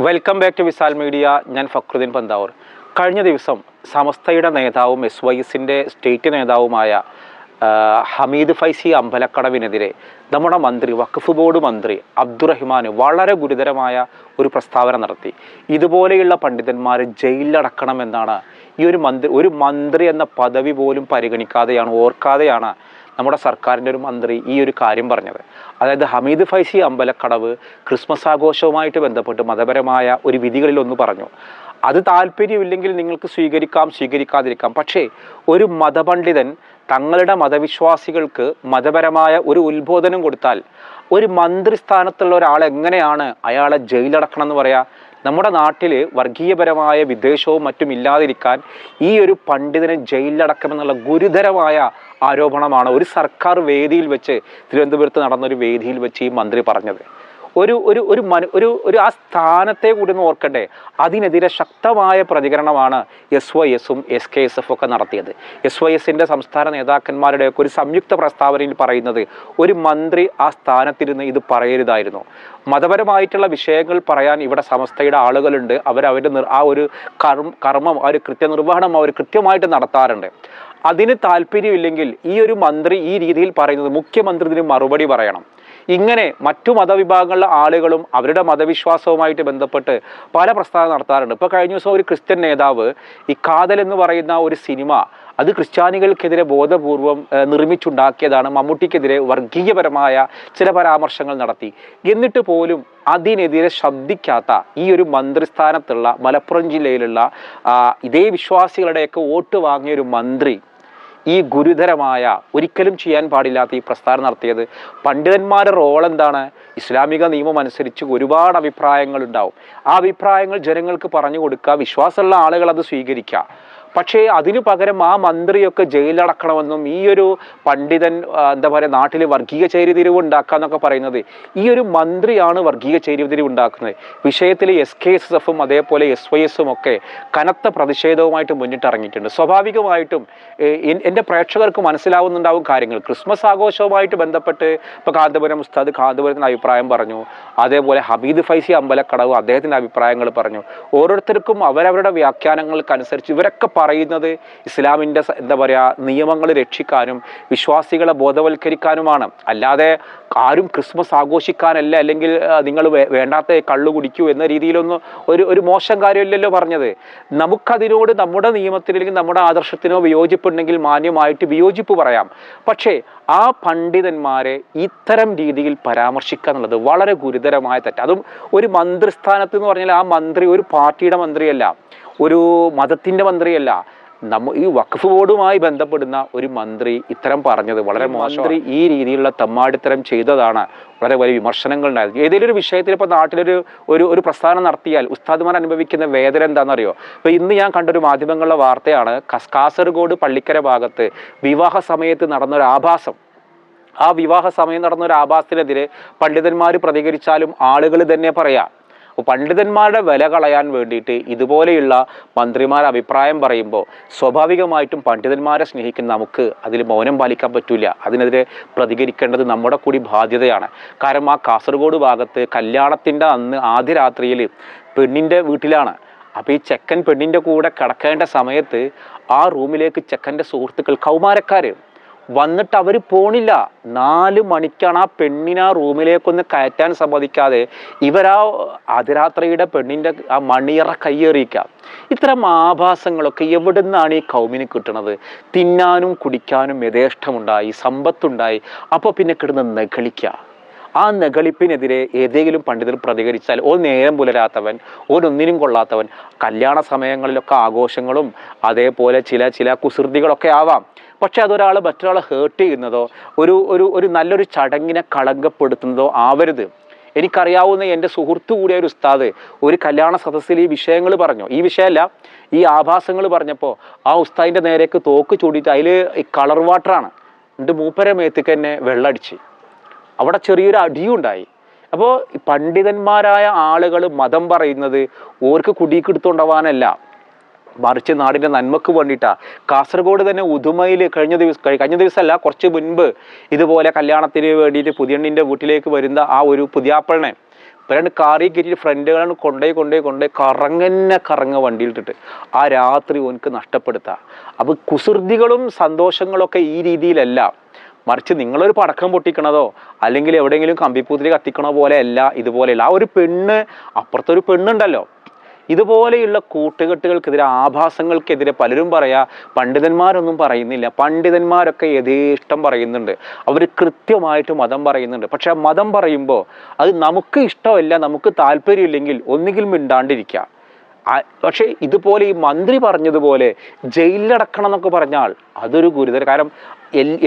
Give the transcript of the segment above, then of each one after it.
Welcome back to Visal media ഞാൻ ഫക്രുദ്ദീൻ പന്താവൂർ. കഴിഞ്ഞ ദിവസം സമസ്തയുടെ നേതാവും എസ് വൈ എസിന്റെ സ്റ്റേറ്റ് നേതാവുമായ ഹമീദ് ഫൈസി അമ്പലക്കടവിനെതിരെ നമ്മുടെ മന്ത്രി വഖഫ് ബോർഡ് മന്ത്രി അബ്ദുറഹിമാൻ വളരെ ഗുരുതരമായ ഒരു പ്രസ്താവന നടത്തി. ഇതുപോലെയുള്ള പണ്ഡിതന്മാർ ജയിലിലടക്കണമെന്നാണ് ഈ ഒരു മന്ത്രി ഒരു മന്ത്രി എന്ന പദവി പോലും പരിഗണിക്കാതെയാണ് ഓർക്കാതെയാണ് നമ്മുടെ സർക്കാരിന്റെ ഒരു മന്ത്രി ഈ ഒരു കാര്യം പറഞ്ഞത്. അതായത് ഹമീദ് ഫൈസി അമ്പലക്കടവ് ക്രിസ്മസ് ആഘോഷവുമായിട്ട് ബന്ധപ്പെട്ട് മതപരമായ ഒരു വിധികളിലൊന്ന് പറഞ്ഞു. അത് താല്പര്യമില്ലെങ്കിൽ നിങ്ങൾക്ക് സ്വീകരിക്കാം സ്വീകരിക്കാതിരിക്കാം. പക്ഷേ ഒരു മതപണ്ഡിതൻ തങ്ങളുടെ മതവിശ്വാസികൾക്ക് മതപരമായ ഒരു ഉത്ബോധനം കൊടുത്താൽ ഒരു മന്ത്രിസ്ഥാനത്തുള്ള ഒരാൾ എങ്ങനെയാണ് അയാളെ ജയിലടക്കണം എന്ന് പറയാ? നമ്മുടെ നാട്ടിൽ വർഗീയപരമായ വിദ്വേഷവും മറ്റും ഇല്ലാതിരിക്കാൻ ഈ ഒരു പണ്ഡിതനെ ജയിലിലടക്കമെന്നുള്ള ഗുരുതരമായ ആരോപണമാണ് ഒരു സർക്കാർ വേദിയിൽ വെച്ച് തിരുവനന്തപുരത്ത് നടന്നൊരു വേദിയിൽ വെച്ച് ഈ മന്ത്രി പറഞ്ഞത്. ഒരു ഒരു ഒരു മനു ഒരു ഒരു ആ സ്ഥാനത്തെ കൂടി ഒന്ന് ഓർക്കണ്ടേ? അതിനെതിരെ ശക്തമായ പ്രതികരണമാണ് എസ് വൈ എസും എസ് കെ എസ് എഫ് ഒക്കെ നടത്തിയത്. എസ് വൈ എസിന്റെ സംസ്ഥാന നേതാക്കന്മാരുടെയൊക്കെ ഒരു സംയുക്ത പ്രസ്താവനയിൽ പറയുന്നത് ഒരു മന്ത്രി ആ സ്ഥാനത്തിരുന്ന് ഇത് പറയരുതായിരുന്നു. മതപരമായിട്ടുള്ള വിഷയങ്ങൾ പറയാൻ ഇവിടെ സമസ്തയുടെ ആളുകളുണ്ട്. അവരവരുടെ ആ ഒരു കർമ്മ കർമ്മം ആ ഒരു കൃത്യനിർവഹണം അവർ കൃത്യമായിട്ട് നടത്താറുണ്ട്. അതിന് താല്പര്യമില്ലെങ്കിൽ ഈ ഒരു മന്ത്രി ഈ രീതിയിൽ പറയുന്നത് മുഖ്യമന്ത്രി ഇതിന് മറുപടി പറയണം. ഇങ്ങനെ മറ്റു മതവിഭാഗങ്ങളിലെ ആളുകളും അവരുടെ മതവിശ്വാസവുമായിട്ട് ബന്ധപ്പെട്ട് പല പ്രസ്താവന നടത്താറുണ്ട്. ഇപ്പോൾ കഴിഞ്ഞ ദിവസം ഒരു ക്രിസ്ത്യൻ നേതാവ് ഈ കാതൽ എന്ന് പറയുന്ന ഒരു സിനിമ അത് ക്രിസ്ത്യാനികൾക്കെതിരെ ബോധപൂർവം നിർമ്മിച്ചുണ്ടാക്കിയതാണ്. മമ്മൂട്ടിക്കെതിരെ വർഗീയപരമായ ചില പരാമർശങ്ങൾ നടത്തി. എന്നിട്ട് പോലും അതിനെതിരെ ശബ്ദിക്കാത്ത ഈ ഒരു മന്ത്രിസ്ഥാനത്തുള്ള മലപ്പുറം ജില്ലയിലുള്ള ഇതേ വിശ്വാസികളുടെയൊക്കെ വോട്ട് വാങ്ങിയ ഒരു മന്ത്രി ഈ ഗുരുതരമായ ഒരിക്കലും ചെയ്യാൻ പാടില്ലാത്ത ഈ പ്രസ്താവന നടത്തിയത്. പണ്ഡിതന്മാരുടെ റോൾ എന്താണ്? ഇസ്ലാമിക നിയമം അനുസരിച്ച് ഒരുപാട് അഭിപ്രായങ്ങൾ ഉണ്ടാവും. ആ അഭിപ്രായങ്ങൾ ജനങ്ങൾക്ക് പറഞ്ഞു കൊടുക്കുക വിശ്വാസമുള്ള ആളുകൾ അത് സ്വീകരിക്കുക. പക്ഷേ അതിനു പകരം ആ മന്ത്രിയൊക്കെ ജയിലടക്കണമെന്നും ഈ ഒരു പണ്ഡിതൻ എന്താ പറയുക നാട്ടിൽ വർഗീയ ചേരിതിരിവ് ഉണ്ടാക്കുക എന്നൊക്കെ പറയുന്നത് ഈ ഒരു മന്ത്രിയാണ് വർഗീയ ചേരിതിരിവ് ഉണ്ടാക്കുന്നത്. വിഷയത്തിൽ എസ് കെ എസ് എഫും അതേപോലെ എസ് വൈ എസും ഒക്കെ കനത്ത പ്രതിഷേധവുമായിട്ട് മുന്നിട്ടിറങ്ങിയിട്ടുണ്ട്. സ്വാഭാവികമായിട്ടും എന്റെ പ്രേക്ഷകർക്ക് മനസ്സിലാവുന്നുണ്ടാവും കാര്യങ്ങൾ. ക്രിസ്മസ് ആഘോഷവുമായിട്ട് ബന്ധപ്പെട്ട് ഇപ്പോൾ കാന്തപുരം ഉസ്താദ് കാന്തപുരത്തിന് അഭിപ്രായം പറഞ്ഞു. അതേപോലെ ഹമീദ് ഫൈസി അമ്പലക്കടവ് അദ്ദേഹത്തിന്റെ അഭിപ്രായങ്ങൾ പറഞ്ഞു. ഓരോരുത്തർക്കും അവരവരുടെ വ്യാഖ്യാനങ്ങൾക്കനുസരിച്ച് ഇവരൊക്കെ പറയുന്നത് ഇസ്ലാമിന്റെ എന്താ പറയുക നിയമങ്ങൾ രക്ഷിക്കാനും വിശ്വാസികളെ ബോധവൽക്കരിക്കാനുമാണ്. അല്ലാതെ ആരും ക്രിസ്മസ് ആഘോഷിക്കാനല്ല അല്ലെങ്കിൽ നിങ്ങൾ വേണ്ടാത്ത കള്ളു കുടിക്കൂ എന്ന രീതിയിലൊന്നും ഒരു ഒരു മോശം കാര്യമില്ലല്ലോ പറഞ്ഞത്. നമുക്കതിനോട് നമ്മുടെ നിയമത്തിന് അല്ലെങ്കിൽ നമ്മുടെ ആദർശത്തിനോ വിയോജിപ്പുണ്ടെങ്കിൽ മാന്യമായിട്ട് വിയോജിപ്പ് പറയാം. പക്ഷേ ആ പണ്ഡിതന്മാരെ ഇത്തരം രീതിയിൽ പരാമർശിക്കുക എന്നുള്ളത് വളരെ ഗുരുതരമായ തെറ്റ്. അതും ഒരു മന്ത്രിസ്ഥാനത്ത് എന്ന് പറഞ്ഞാൽ ആ മന്ത്രി ഒരു പാർട്ടിയുടെ മന്ത്രിയല്ല. ഒരു മതത്തിന്റെ മന്ത്രിയല്ല. നമ്മ ഈ വഖഫ് ബോർഡുമായി ബന്ധപ്പെടുന്ന ഒരു മന്ത്രി ഇത്തരം പറഞ്ഞത് വളരെ മന്ത്രി ഈ രീതിയിലുള്ള തമ്മാടിത്തരം ചെയ്തതാണ് വളരെ വലിയ വിമർശനങ്ങൾ ഉണ്ടായത് ഏതെങ്കിലും ഒരു വിഷയത്തിൽ ഇപ്പോൾ നാട്ടിലൊരു ഒരു ഒരു പ്രസ്ഥാനം നടത്തിയാൽ ഉസ്താദ്മാർ അനുഭവിക്കുന്ന വേദന എന്താണെന്നറിയോ? ഇപ്പോൾ ഇന്ന് ഞാൻ കണ്ടൊരു മാധ്യമങ്ങളുടെ വാർത്തയാണ് കസ്- കാസർഗോഡ് പള്ളിക്കര ഭാഗത്ത് വിവാഹ സമയത്ത് നടന്ന ഒരു ആഭാസം ആ വിവാഹ സമയം നടന്ന ഒരു ആഭാസത്തിനെതിരെ പണ്ഡിതന്മാർ പ്രതികരിച്ചാലും ആളുകൾ തന്നെ പറയാം അപ്പോൾ പണ്ഡിതന്മാരുടെ വില കളയാൻ വേണ്ടിയിട്ട് ഇതുപോലെയുള്ള മന്ത്രിമാർ അഭിപ്രായം പറയുമ്പോൾ സ്വാഭാവികമായിട്ടും പണ്ഡിതന്മാരെ സ്നേഹിക്കുന്ന നമുക്ക് അതിൽ മൗനം പാലിക്കാൻ പറ്റില്ല അതിനെതിരെ പ്രതികരിക്കേണ്ടത് നമ്മുടെ കൂടി ബാധ്യതയാണ്. കാരണം ആ കാസർഗോഡ് ഭാഗത്ത് കല്യാണത്തിന്റെ അന്ന് ആദ്യ രാത്രിയിൽ പെണ്ണിന്റെ വീട്ടിലാണ്. അപ്പോൾ ഈ ചെക്കൻ പെണ്ണിന്റെ കൂടെ കിടക്കേണ്ട സമയത്ത് ആ റൂമിലേക്ക് ചെക്കന്റെ സുഹൃത്തുക്കൾ കൗമാരക്കാർ വന്നിട്ട് അവർ പോണില്ല. നാല് മണിക്കാണ് ആ പെണ്ണിനെ ആ റൂമിലേക്കൊന്ന് കയറ്റാൻ സമ്മതിക്കാതെ ഇവരാ അതിരാത്രിയുടെ പെണ്ണിന്റെ ആ മണിയറ കയ്യേറിയിക്കാം. ഇത്തരം ആഭാസങ്ങളൊക്കെ എവിടെ നിന്നാണ് ഈ കൗമിന് കിട്ടുന്നത് തിന്നാനും കുടിക്കാനും യഥേഷ്ടമുണ്ടായി സമ്പത്തുണ്ടായി. അപ്പോൾ പിന്നെ കിടന്ന് നെഗളിക്കുക ആ നെഗളിപ്പിനെതിരെ ഏതെങ്കിലും പണ്ഡിതർ പ്രതികരിച്ചാൽ ഓ നേരം പുലരാത്തവൻ ഓരൊന്നിനും കൊള്ളാത്തവൻ. കല്യാണ സമയങ്ങളിലൊക്കെ ആഘോഷങ്ങളും അതേപോലെ ചില ചില കുസൃതികളൊക്കെ ആവാം. പക്ഷെ അതൊരാൾ മറ്റൊരാളെ ഹേർട്ട് ചെയ്യുന്നതോ ഒരു ഒരു ഒരു നല്ലൊരു ചടങ്ങിനെ കളങ്കപ്പെടുത്തുന്നതോ ആവരുത്. എനിക്കറിയാവുന്ന എന്റെ സുഹൃത്തു കൂടിയ ഒരു ഉസ്താദ് ഒരു കല്യാണ സദസ്സിൽ ഈ വിഷയങ്ങൾ പറഞ്ഞു. ഈ വിഷയമല്ല ഈ ആഭാസങ്ങൾ പറഞ്ഞപ്പോൾ ആ ഉസ്താദിന്റെ നേരേക്ക് തോക്ക് ചൂടിയിട്ട് അതിൽ ഈ കളർ വാട്ടറാണ് എന്റെ മൂപ്പര മേത്തേക്ക് തന്നെ വെള്ളടിച്ച്. അവിടെ ചെറിയൊരു അടിയുണ്ടായി അപ്പോൾ പണ്ഡിതന്മാരായ ആളുകൾ മതം പറയുന്നത് ഓർക്ക് കുടിക്കെടുത്തുകൊണ്ടുപോകാനല്ല മറിച്ച് നാടിന്റെ നന്മക്ക് വേണ്ടിയിട്ടാണ് കാസർഗോഡ് തന്നെ ഉദുമയിൽ കഴിഞ്ഞ ദിവസം കഴിഞ്ഞ ദിവസമല്ല കുറച്ച് മുൻപ് ഇതുപോലെ കല്യാണത്തിന് വേണ്ടിയിട്ട് പുതിയണ്ണിന്റെ വീട്ടിലേക്ക് വരുന്ന ആ ഒരു പുതിയാപ്പളിനെ ഇവരാണ്ട് കാറി കയറ്റി ഫ്രണ്ടുകളാണ് കൊണ്ടുപോയി കൊണ്ടുപോയി കൊണ്ടുപോയി കറങ്ങനെ കറങ്ങ വണ്ടിയിലിട്ടിട്ട്. ആ രാത്രി ഓനക്ക് നഷ്ടപ്പെടുത്തുക അപ്പോൾ കുസൃതികളും സന്തോഷങ്ങളൊക്കെ ഈ രീതിയിലല്ല. മറിച്ച് നിങ്ങളൊരു പടക്കം പൊട്ടിക്കണതോ അല്ലെങ്കിൽ എവിടെയെങ്കിലും കമ്പിപ്പൂത്തിരി കത്തിക്കണോ പോലെ അല്ല ഇതുപോലെയല്ല ആ ഒരു പെണ്ണ് അപ്പുറത്തൊരു പെണ്ണുണ്ടല്ലോ. ഇതുപോലെയുള്ള കൂട്ടുകെട്ടുകൾക്കെതിരെ ആഭാസങ്ങൾക്കെതിരെ പലരും പറയാ പണ്ഡിതന്മാരൊന്നും പറയുന്നില്ല. പണ്ഡിതന്മാരൊക്കെ യഥേഷ്ടം പറയുന്നുണ്ട്. അവർ കൃത്യമായിട്ട് മതം പറയുന്നുണ്ട്. പക്ഷേ മതം പറയുമ്പോൾ അത് നമുക്ക് ഇഷ്ടമല്ല നമുക്ക് താല്പര്യമില്ലെങ്കിൽ ഒന്നുകിൽ മിണ്ടാണ്ടിരിക്കുക പക്ഷേ ഇതുപോലെ ഈ മന്ത്രി പറഞ്ഞതുപോലെ ജയിലിലടക്കണം എന്നൊക്കെ പറഞ്ഞാൽ അതൊരു ഗുരുതര കാരണം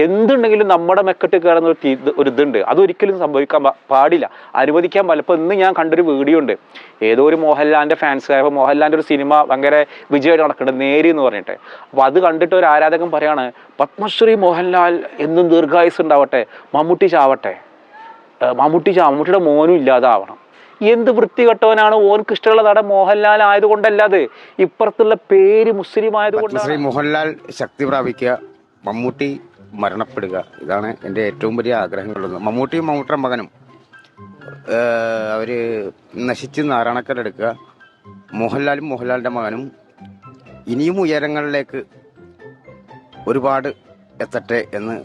എന്തുണ്ടെങ്കിലും നമ്മുടെ മെക്കെട്ട് കയറുന്ന ഒരു ഒരു ഇതുണ്ട്. അതൊരിക്കലും സംഭവിക്കാൻ പാടില്ല. അനുവദിക്കാൻ പാടില്ല ഇന്ന് ഞാൻ കണ്ടൊരു വീഡിയോ ഉണ്ട്. ഏതോ ഒരു മോഹൻലാലിന്റെ ഫാൻസ് അപ്പോൾ മോഹൻലാലിന്റെ ഒരു സിനിമ ഭയങ്കര വിജയമായിട്ട് നടക്കുന്നുണ്ട്. നേരി എന്ന് പറഞ്ഞിട്ട്. അപ്പോൾ അത് കണ്ടിട്ട് ഒരു ആരാധകൻ പറയുകയാണ് പത്മശ്രീ മോഹൻലാൽ എന്നും ദീർഘായുസ് ഉണ്ടാവട്ടെ. മമ്മൂട്ടി ചാവട്ടെ. മമ്മൂട്ടി ചാ മമ്മൂട്ടിയുടെ മോനും ഇല്ലാതാവണം. എന്ത് വൃത്തികെട്ടവനാണ്? ഓനക്ക് ഇഷ്ടമുള്ള നടൻ മോഹൻലാൽ ആയതുകൊണ്ടല്ല അത്. ഇപ്പുറത്തുള്ള പേര് മുസ്ലിം ആയതുകൊണ്ട് മോഹൻലാൽ ശക്തി പ്രാപിക്കുക മമ്മൂട്ടി മരണപ്പെടുക. ഇതാണ് എന്റെ ഏറ്റവും വലിയ ആഗ്രഹങ്ങളുള്ളത്. മമ്മൂട്ടിയും മമ്മൂട്ടിയുടെ മകനും അവർ നശിച്ച് നാരായണക്കരെടുക്കുക മോഹൻലാലും മോഹൻലാലിന്റെ മകനും ഇനിയും ഉയരങ്ങളിലേക്ക് ഒരുപാട് എത്തട്ടെ എന്ന്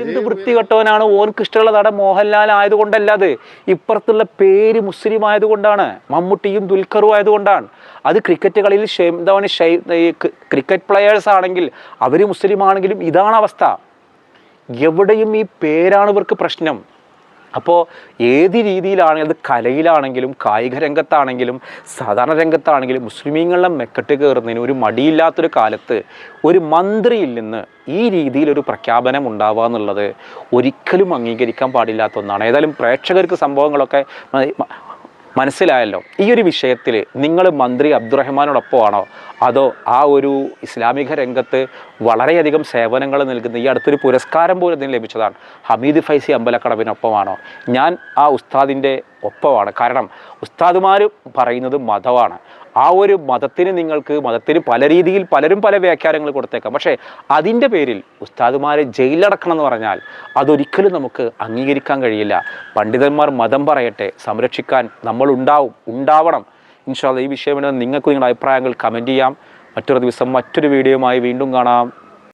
എന്ത് വൃത്തികെട്ടവനാണ്? ഓർക്ക് ഇഷ്ടമുള്ള നടൻ മോഹൻലാൽ ആയതുകൊണ്ടല്ല അത്. ഇപ്പുറത്തുള്ള പേര് മുസ്ലിം ആയതുകൊണ്ടാണ് മമ്മൂട്ടിയും ദുൽഖറും ആയതുകൊണ്ടാണ്. അത് ക്രിക്കറ്റ് കളിയിൽ ക്രിക്കറ്റ് പ്ലെയേഴ്സ് ആണെങ്കിൽ അവർ മുസ്ലിം ആണെങ്കിലും ഇതാണ് അവസ്ഥ. എവിടെയും ഈ പേരാണ് ഇവർക്ക് പ്രശ്നം. അപ്പോൾ ഏത് രീതിയിലാണെങ്കിലും അത് കലയിലാണെങ്കിലും കായിക രംഗത്താണെങ്കിലും സാധാരണ രംഗത്താണെങ്കിലും മുസ്ലിമീങ്ങളുടെ മെക്കെട്ട് കയറുന്നതിന് ഒരു മടിയില്ലാത്തൊരു കാലത്ത് ഒരു മന്ത്രിയിൽ നിന്ന് ഈ രീതിയിലൊരു പ്രഖ്യാപനം ഉണ്ടാവുക എന്നുള്ളത് ഒരിക്കലും അംഗീകരിക്കാൻ പാടില്ലാത്ത ഒന്നാണ്. ഏതായാലും പ്രേക്ഷകർക്ക് സംഭവങ്ങളൊക്കെ മനസ്സിലായല്ലോ. ഈ ഒരു വിഷയത്തിൽ നിങ്ങൾ മന്ത്രി അബ്ദുറഹ്മാനോടൊപ്പമാണോ? അതോ ആ ഒരു ഇസ്ലാമിക രംഗത്ത് വളരെയധികം സേവനങ്ങൾ നൽകുന്ന ഈ അടുത്തൊരു പുരസ്കാരം പോലും ഇതിന് ലഭിച്ചതാണ്. ഹമീദ് ഫൈസി അമ്പലക്കടവിനൊപ്പമാണോ? ഞാൻ ആ ഉസ്താദിന്റെ ഒപ്പമാണ്. കാരണം ഉസ്താദുമാർ പറയുന്നത് മതമാണ്. ആ ഒരു മതത്തിന് നിങ്ങൾക്ക് മതത്തിന് പല രീതിയിൽ പലരും പല വ്യാഖ്യാനങ്ങൾ കൊടുത്തേക്കാം. പക്ഷേ അതിന്റെ പേരിൽ ഉസ്താദുമാരെ ജയിലടക്കണം എന്ന് പറഞ്ഞാൽ അതൊരിക്കലും നമുക്ക് അംഗീകരിക്കാൻ കഴിയില്ല. പണ്ഡിതന്മാർ മതം പറയട്ടെ സംരക്ഷിക്കാൻ നമ്മൾ ഉണ്ടാവും ഉണ്ടാവണം ഇൻഷാല്ല ഈ വിഷയം നിങ്ങൾക്ക് നിങ്ങളുടെ അഭിപ്രായങ്ങൾ കമന്റ് ചെയ്യാം. മറ്റൊരു ദിവസം മറ്റൊരു വീഡിയോയുമായി വീണ്ടും കാണാം.